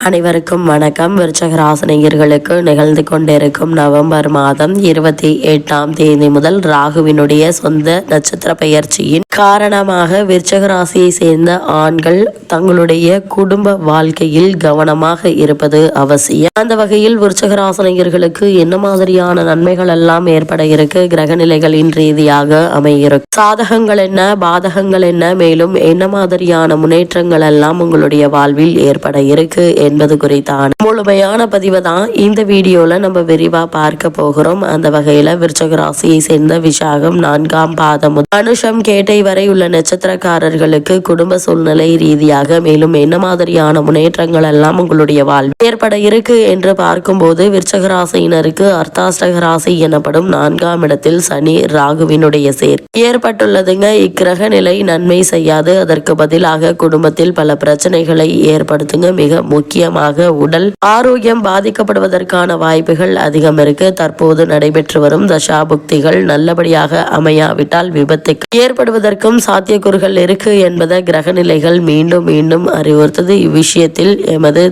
அனைவருக்கும் வணக்கம். விருச்சகராசனிகர்களுக்கு நிகழ்ந்து கொண்டிருக்கும் நவம்பர் மாதம் இருபத்தி எட்டாம் தேதி முதல் ராகுவினுடைய சொந்த நட்சத்திர பெயர்ச்சியின் காரணமாக விருச்சக ராசியை சேர்ந்த ஆண்கள் தங்களுடைய குடும்ப வாழ்க்கையில் கவனமாக இருப்பது அவசியம். அந்த வகையில் விருச்சகராசனையர்களுக்கு என்ன மாதிரியான நன்மைகள் எல்லாம் ஏற்பட இருக்கு? கிரக நிலைகளின் ரீதியாக அமையிருக்கும் சாதகங்கள் என்ன? பாதகங்கள் என்ன? மேலும் என்ன மாதிரியான முன்னேற்றங்கள் எல்லாம் உங்களுடைய வாழ்வில் ஏற்பட இருக்கு என்பது குறித்தான முழுமையான பதிவு தான் இந்த வீடியோல நம்ம விரிவா பார்க்க போகிறோம். அந்த வகையில விருச்சக ராசியை சேர்ந்த விசாகம் நான்காம் பாதம் அனுஷம் கேட்டை வரை உள்ள நட்சத்திரக்காரர்களுக்கு குடும்ப சூழ்நிலை ரீதியாக மேலும் என்ன மாதிரியான முன்னேற்றங்கள் எல்லாம் உங்களுடைய வாழ்வில் ஏற்பட இருக்கு என்று பார்க்கும்போது விருச்சக ராசியினருக்கு அர்த்தாஷ்டக ராசி எனப்படும் நான்காம் இடத்தில் சனி ராகுவினுடைய சேர் ஏற்பட்டுள்ளதுங்க. இக்கிரக நிலை நன்மை செய்யாது. அதற்கு பதிலாக குடும்பத்தில் பல பிரச்சனைகளை ஏற்படுத்துங்க. மிக முக்கியமாக உடல் ஆரோக்கியம் பாதிக்கப்படுவதற்கான வாய்ப்புகள் அதிகம் இருக்கு. தற்போது நடைபெற்று வரும் தசாபுக்திகள் நல்லபடியாக அமையாவிட்டால் விபத்துக்கு ஏற்படுவதற்கும் சாத்தியக்கூறுகள் இருக்கு என்பதை கிரக நிலைகள் மீண்டும் மீண்டும் அறிவுறுத்தது. இவ்விஷயத்தில் எமது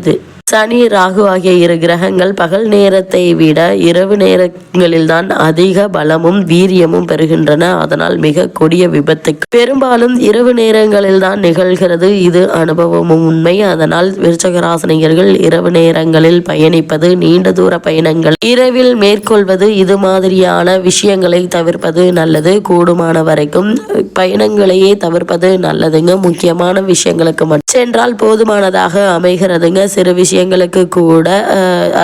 சனி ராகு ஆகிய இரு கிரகங்கள் பகல் நேரத்தை விட இரவு நேரங்களில்தான் அதிக பலமும் வீரியமும் பெறுகின்றன. அதனால் மிக கொடிய விபத்து பெரும்பாலும் இரவு நேரங்களில் தான் நிகழ்கிறது. இது அனுபவமும் உண்மை. அதனால் விருச்சகராசனிகர்கள் இரவு நேரங்களில் பயணிப்பது நீண்ட தூர பயணங்கள் இரவில் மேற்கொள்வது இது மாதிரியான விஷயங்களை தவிர்ப்பது நல்லது. கூடுமான வரைக்கும் பயணங்களையே தவிர்ப்பது நல்லதுங்க. முக்கியமான விஷயங்களுக்கு மட்டும் சென்றால் போதுமானதாக அமைகிறதுங்க. சிறு விஷயங்களுக்கு கூட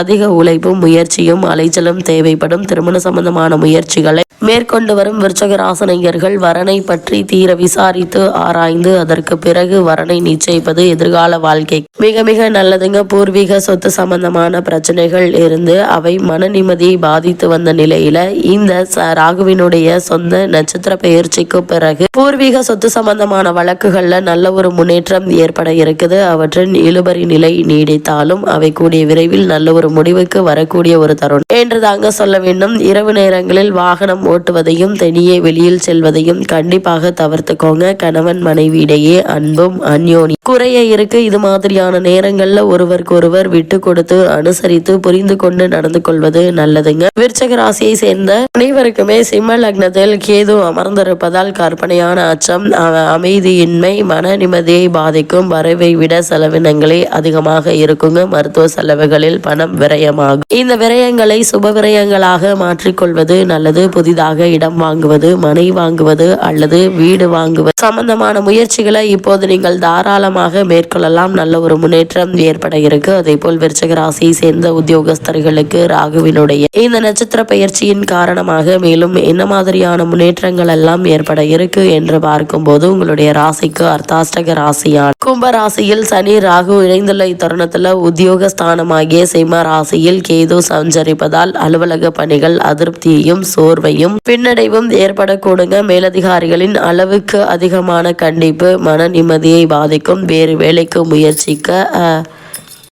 அதிக உழைப்பும் முயற்சியும் அலைச்சலும் தேவைப்படும். திருமண சம்பந்தமான முயற்சிகளை மேற்கொண்டு வரும் விருச்சக ராசனையர்கள் வரனை பற்றி தீர விசாரித்து ஆராய்ந்து அதற்கு பிறகு வரனை நிச்சயிப்பது எதிர்கால வாழ்க்கை. மிக மிக நல்லதுங்க. பூர்வீக சொத்து சம்பந்தமான பிரச்சனைகள் இருந்து அவை மன நிம்மதியை பாதித்து வந்த நிலையில இந்த ராகுவினுடைய சொந்த நட்சத்திர பயிற்சிக்கு பிறகு பூர்வீக சொத்து சம்பந்தமான வழக்குகள்ல நல்ல ஒரு முன்னேற்றம் ஏற்பட இருக்குது. அவற்றின் இழுபறி நிலை நீடித்தாலும் அவை கூடிய விரைவில் நல்ல ஒரு முடிவுக்கு வரக்கூடிய ஒரு தருணம். என்று தாங்க சொல்ல வேண்டும். இரவு நேரங்களில் வாகனம் ஓட்டுவதையும் தனியே வெளியில் செல்வதையும் கண்டிப்பாக தவிர்த்துக்கோங்க. கணவன் மனைவியிடையே அன்பும் அந்யோனி குறைய இருக்கு. இது மாதிரியான நேரங்கள்ல ஒருவருக்கு ஒருவர் விட்டு கொடுத்து அனுசரித்து புரிந்து கொண்டு நடந்து கொள்வது நல்லதுங்க. விருச்சக ராசியை சேர்ந்த அனைவருக்குமே சிம்ம லக்னத்தில் கேது அமர்ந்திருப்பதால் கற்பனையான அச்சம் அமைதியின்மை மன நிம்மதியை பாதிக்கும் வரவை விட செலவினங்களே அதிகமாக இருக்குங்க. மருத்துவ செலவுகளில் பணம் விரயமாகும். இந்த விரயங்களை சுப விரயங்களாக மாற்றிக்கொள்வது நல்லது. புதிதாக இடம் வாங்குவது மனை வாங்குவது அல்லது வீடு வாங்குவது சம்பந்தமான முயற்சிகளை இப்போது நீங்கள் தாராளமாக மேற்கொள்ளலாம். நல்ல ஒரு முன்னேற்றம் ஏற்பட இருக்கு. அதே போல் விருச்சக ராசியை சேர்ந்த உத்தியோகஸ்தர்களுக்கு ராகுவினுடைய இந்த நட்சத்திர பயிற்சியின் காரணமாக மேலும் என்ன மாதிரியான முன்னேற்றங்கள் எல்லாம் ஏற்பட இருக்கு என்று பார்க்கும்போது உங்களுடைய ராசிக்கு அர்த்தாஷ்டக ராசியான கும்ப ராசியில் சனி ராகு இணைந்துள்ள இத்தருணத்துல உத்தியோக ஸ்தானமாகிய சிம்ம ராசியில் கேது சஞ்சரிப்பதால் அலுவலக பணிகள் அதிருப்தியையும் சோர்வையும் பின்னடைவும் ஏற்படக்கூடுங்க. மேலதிகாரிகளின் அளவுக்கு அதிகமான கண்டிப்பு மன நிம்மதியை பாதிக்கும் வேறு வேலைக்கு முயற்சிக்க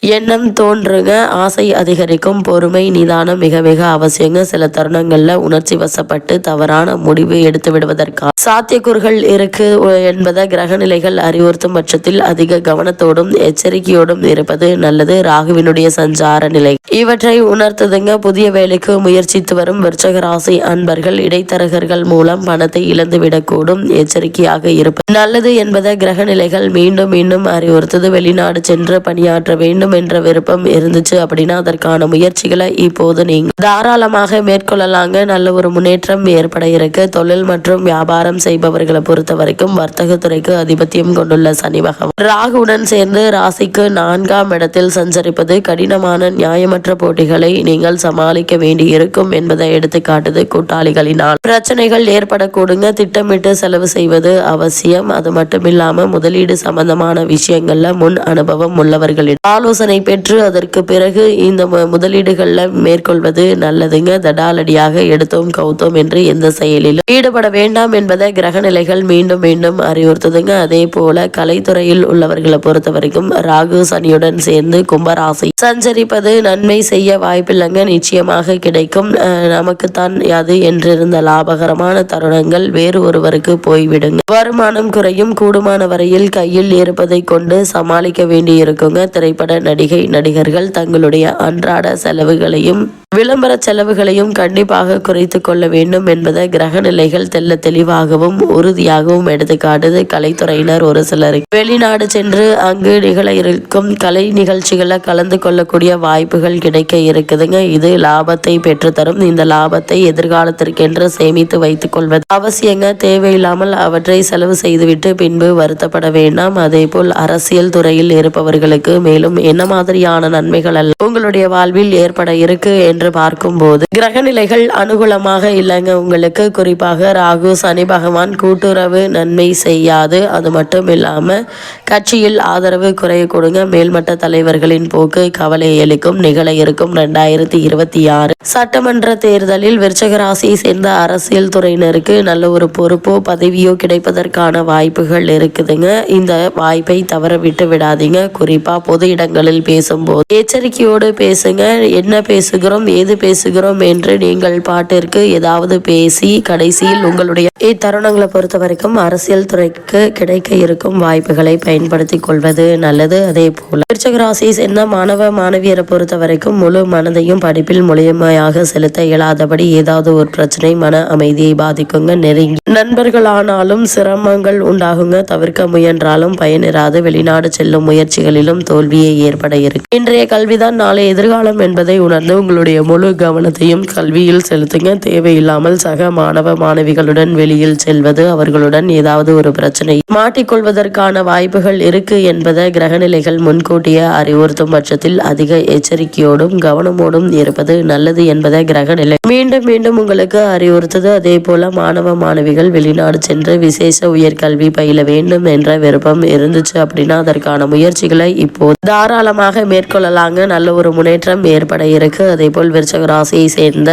எண்ணம் தோன்றுங்க ஆசை அதிகரிக்கும் பொறுமை நிதானம் மிக மிக அவசியங்க. சில தருணங்கள்ல உணர்ச்சி வசப்பட்டு தவறான முடிவு எடுத்து விடுவதற்கான சாத்தியக்கூறுகள் இருக்கு என்பதை கிரக நிலைகள் அறிவுறுத்தும் பட்சத்தில் அதிக கவனத்தோடும் எச்சரிக்கையோடும் இருப்பது நல்லது. ராகுவினுடைய சஞ்சார நிலை. இவற்றை உணர்த்துதுங்க. புதிய வேலைக்கு முயற்சித்து வரும் விருச்சக ராசி அன்பர்கள் இடைத்தரகர்கள் மூலம் பணத்தை இழந்து விடக்கூடும். எச்சரிக்கையாக இருப்பது நல்லது என்பதை கிரக நிலைகள் மீண்டும் மீண்டும் அறிவுறுத்தது. வெளிநாடு சென்று பணியாற்ற வேண்டும். என்ற விருப்பம் இருந்துச்சு அப்படின்னா அதற்கான முயற்சிகளை இப்போது நீங்க தாராளமாக மேற்கொள்ளலாங்க. நல்ல ஒரு முன்னேற்றம் ஏற்பட இருக்கு. தொழில் மற்றும் வியாபாரம் செய்பவர்களை பொறுத்த வரைக்கும் வர்த்தகத்துறைக்கு அதிபத்தியம் கொண்டுள்ள சனி பகவான். ராகுடன் சேர்ந்து ராசிக்கு நான்காம் இடத்தில் சஞ்சரிப்பது கடினமான நியாயமற்ற போட்டிகளை நீங்கள் சமாளிக்க வேண்டி இருக்கும் என்பதை எடுத்துக்காட்டுது கூட்டாளிகளினால். பிரச்சனைகள் ஏற்படக்கூடுங்க. திட்டமிட்டு செலவு செய்வது அவசியம். அது மட்டுமில்லாம முதலீடு சம்பந்தமான விஷயங்கள்ல முன் அனுபவம் உள்ளவர்களின் ஆலோசனை பெற்று அதற்கு பிறகு இந்த முதலீடுகளில் மேற்கொள்வது நல்லதுங்க. தடாலடியாக எடுத்தோம் கவுத்தோம் என்று எந்த செயலிலும் ஈடுபட வேண்டாம் என்பதை கிரக நிலைகள் மீண்டும் மீண்டும் அறிவுறுத்துதுங்க. அதே போல கலைத்துறையில் உள்ளவர்களை பொறுத்த வரைக்கும் ராகு சனியுடன் சேர்ந்து கும்பராசி சஞ்சரிப்பது நன்மை செய்ய வாய்ப்பில்லைங்க. நிச்சயமாக கிடைக்கும். நமக்குத்தான் அது என்றிருந்த லாபகரமான தருணங்கள் வேறு ஒருவருக்கு போய்விடுங்க. வருமானம் குறையும். கூடுமான வரையில் கையில் இருப்பதை கொண்டு சமாளிக்க வேண்டியிருக்குங்க. திரைப்பட நடிகை நடிகர்கள் தங்களுடைய அன்றாட செலவுகளையும் விளம்பர செலவுகளையும் கண்டிப்பாக குறைத்து கொள்ள வேண்டும் என்பதை கிரக நிலைகள் தெல்ல தெளிவாகவும் உறுதியாகவும் எடுத்துக்காட்டுது கலைத்துறையினர் ஒரு சிலர் வெளிநாடு சென்று அங்கு நிகழ இருக்கும் கலை நிகழ்ச்சிகளை கலந்து கொள்ளக்கூடிய வாய்ப்புகள் கிடைக்க இருக்குதுங்க. இது லாபத்தை பெற்றுத்தரும். இந்த லாபத்தை எதிர்காலத்திற்கென்று சேமித்து வைத்துக் கொள்வது அவசியங்க. தேவையில்லாமல் அவற்றை செலவு செய்துவிட்டு பின்பு வருத்தப்பட வேண்டாம். அதே போல் அரசியல் துறையில் இருப்பவர்களுக்கு மேலும் என்ன மாதிரியான நன்மைகள் அல்ல? உங்களுடைய வாழ்வில் ஏற்பட இருக்கு என்று பார்க்கும்போது கிரக நிலைகள் அனுகூலமாக இல்லைங்க. உங்களுக்கு குறிப்பாக ராகு சனி பகவான் கூட்டுறவு நன்மை செய்யாது. அது மட்டும் இல்லாம கட்சியில் ஆதரவு குறைய கொடுங்க. மேல்மட்ட தலைவர்களின் போக்கு கவலை அளிக்கும் நிகழ இருக்கும். ரெண்டாயிரத்தி இருபத்தி ஆறு சட்டமன்ற தேர்தலில் விருச்சக ராசியை சேர்ந்த அரசியல் துறையினருக்கு நல்ல ஒரு பொறுப்போ பதவியோ கிடைப்பதற்கான வாய்ப்புகள் இருக்குதுங்க. இந்த வாய்ப்பை தவற விட்டு விடாதீங்க. குறிப்பா பொது இடங்களில் பேசும்போது எச்சரிக்கையோடு பேசுங்க என்ன பேசுகிறோம் ஏது பேசுகிறோம் என்று நீங்கள் பாட்டிற்கு ஏதாவது பேசி கடைசியில் உங்களுடைய இத்தருணங்களை பொறுத்த வரைக்கும் அரசியல் துறைக்கு கிடைக்க இருக்கும் வாய்ப்புகளை பயன்படுத்திக் கொள்வது நல்லது. அதே போல விருச்சகராசி என்ன மாணவ மாணவியரை பொறுத்த வரைக்கும் முழு மனதையும் படிப்பில் முழுமையாக செலுத்த இயலாதபடி ஏதாவது ஒரு பிரச்சனை மன அமைதியை பாதிக்குங்க நெருங்கி. நண்பர்களானாலும் சிரமங்கள் உண்டாகுங்க தவிர்க்க முயன்றாலும் பயனிராது. வெளிநாடு செல்லும் முயற்சிகளிலும் தோல்வியை ஏற்படும் ஏற்பட இருக்கு. இன்றைய கல்விதான் நாளை எதிர்காலம் என்பதை உணர்ந்து உங்களுடைய முழு கவனத்தையும் கல்வியில் செலுத்துங்க. தேவையில்லாமல் சக மாணவ மாணவிகளுடன் வெளியில் செல்வது அவர்களுடன் ஏதாவது ஒரு பிரச்சனை. மாட்டிக்கொள்வதற்கான வாய்ப்புகள் இருக்கு என்பதை கிரகநிலைகள் முன்கூட்டியே அறிவுறுத்தும் பட்சத்தில் அதிக எச்சரிக்கையோடும் கவனமோடும் இருப்பது நல்லது என்பதை கிரகநிலை மீண்டும் மீண்டும் உங்களுக்கு அறிவுறுத்தது. அதே போல மாணவ மாணவிகள் வெளிநாடு சென்று விசேஷ உயர்கல்வி பயில வேண்டும் என்ற விருப்பம் இருந்துச்சு அப்படின்னா அதற்கான முயற்சிகளை இப்போது தாராளமாக மேற்கொள்ளலாங்க. நல்ல ஒரு முன்னேற்றம் ஏற்பட இருக்கு. அதே போல் விருச்சக ராசியை சேர்ந்த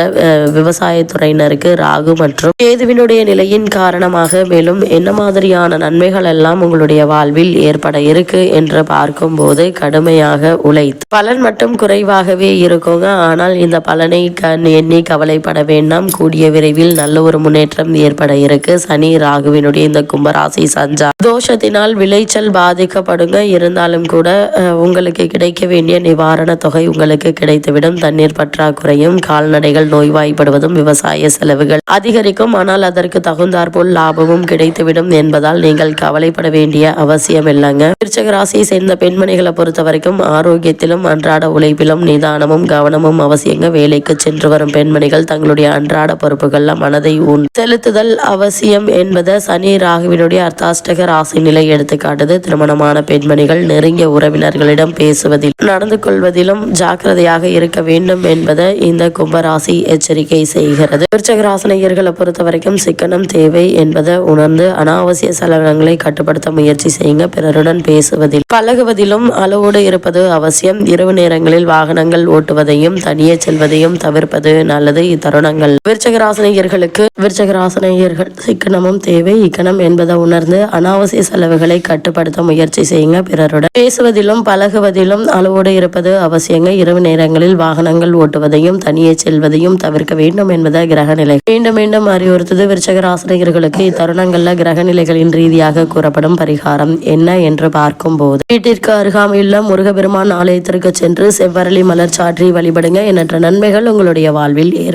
விவசாயத்துறையினருக்கு ராகு மற்றும் கேதுவினுடைய நிலையின் காரணமாக மேலும் என்ன மாதிரியான நன்மைகள் எல்லாம் உங்களுடைய வாழ்வில் ஏற்பட இருக்கு என்று பார்க்கும்போது கடுமையாக உழைத்து. பலன் மட்டும் குறைவாகவே இருக்குங்க. ஆனால் இந்த பலனை கண் எண்ணி கவலைப்பட வேண்டாம். கூடிய விரைவில் நல்ல ஒரு முன்னேற்றம் ஏற்பட இருக்கு. சனி ராகுவினுடைய இந்த கும்பராசி சஞ்சா தோஷத்தினால் விளைச்சல் பாதிக்கப்படுங்க. இருந்தாலும் கூட உங்களுக்கு கிடைக்க வேண்டிய நிவாரண தொகை உங்களுக்கு கிடைத்துவிடும். தண்ணீர் பற்றாக்குறையும் கால்நடைகள் நோய்வாய்ப்படுவதும் விவசாய செலவுகள் அதிகரிக்கும். ஆனால் அதற்கு தகுந்தாற்போல் லாபமும் கிடைத்துவிடும் என்பதால் நீங்கள் கவலைப்பட வேண்டிய அவசியம் இல்லைங்க. ராசியை சேர்ந்த பெண்மணிகளை பொறுத்த வரைக்கும் ஆரோக்கியத்திலும் அன்றாட உழைப்பிலும் நிதானமும் கவனமும் அவசியங்க. வேலைக்கு சென்று வரும் பெண்மணிகள் தங்களுடைய அன்றாட பொறுப்புகள்ல மனதை உன் செலுத்துதல் அவசியம் என்பதை சனி ராகுவினுடைய அர்த்தாஷ்டக ராசி நிலை எடுத்துக்காட்டுது. திருமணமான பெண்மணிகள் நெருங்கிய உறவினர்களிடம் பேசுவதில் நடந்து கொள்வதிலும் ஜாக்கிரதையாக இருக்க வேண்டும் என்பதை இந்த கும்பராசி எச்சரிக்கை செய்கிறது. விருச்சகராசனையர்களை பொறுத்த வரைக்கும் சிக்கனம் தேவை என்பதை உணர்ந்து அனாவசிய செலவினங்களை கட்டுப்படுத்த முயற்சி செய்யுங்க. பிறருடன் பேசுவதில் பழகுவதிலும் அளவோடு இருப்பது அவசியம். இரவு நேரங்களில் வாகனங்கள் ஓட்டுவதையும் தனியே செல்வதையும் தவிர்ப்பது நல்லது. இத்தருணங்கள் விருச்சகராசனையர்களுக்கு விருச்சகராசனையர்கள் சிக்கனமும் தேவை இக்கணம் என்பதை உணர்ந்து அனாவசிய செலவுகளை கட்டுப்படுத்த முயற்சி செய்யுங்க பிறருடன். பேசுவதிலும் பழகுவதிலும் அளவோடு இருப்பது அவசியங்க. இரவு நேரங்களில் வாகனங்கள் ஓட்டுவதையும் தனியே செல்வதையும் தவிர்க்க வேண்டும் என்பதை கிரகநிலை. மீண்டும் மீண்டும் அறிவுறுத்தது விருச்சகராசனையர்களுக்கு இத்தருணங்கள்ல கிரகநிலைகளின் ரீதியாக கூறப்படும் பரிகாரம் என்ன என்று பார்க்கும் போது வீட்டிற்கு அருகாமையுள்ள முருகபெருமான் ஆலயத்திற்கு சென்று செவ்வரளி மலர் சாற்றி வழிபடுங்க. எண்ணற்ற நன்மைகள் உங்களுடைய வாழ்வில் ஏற்படும்.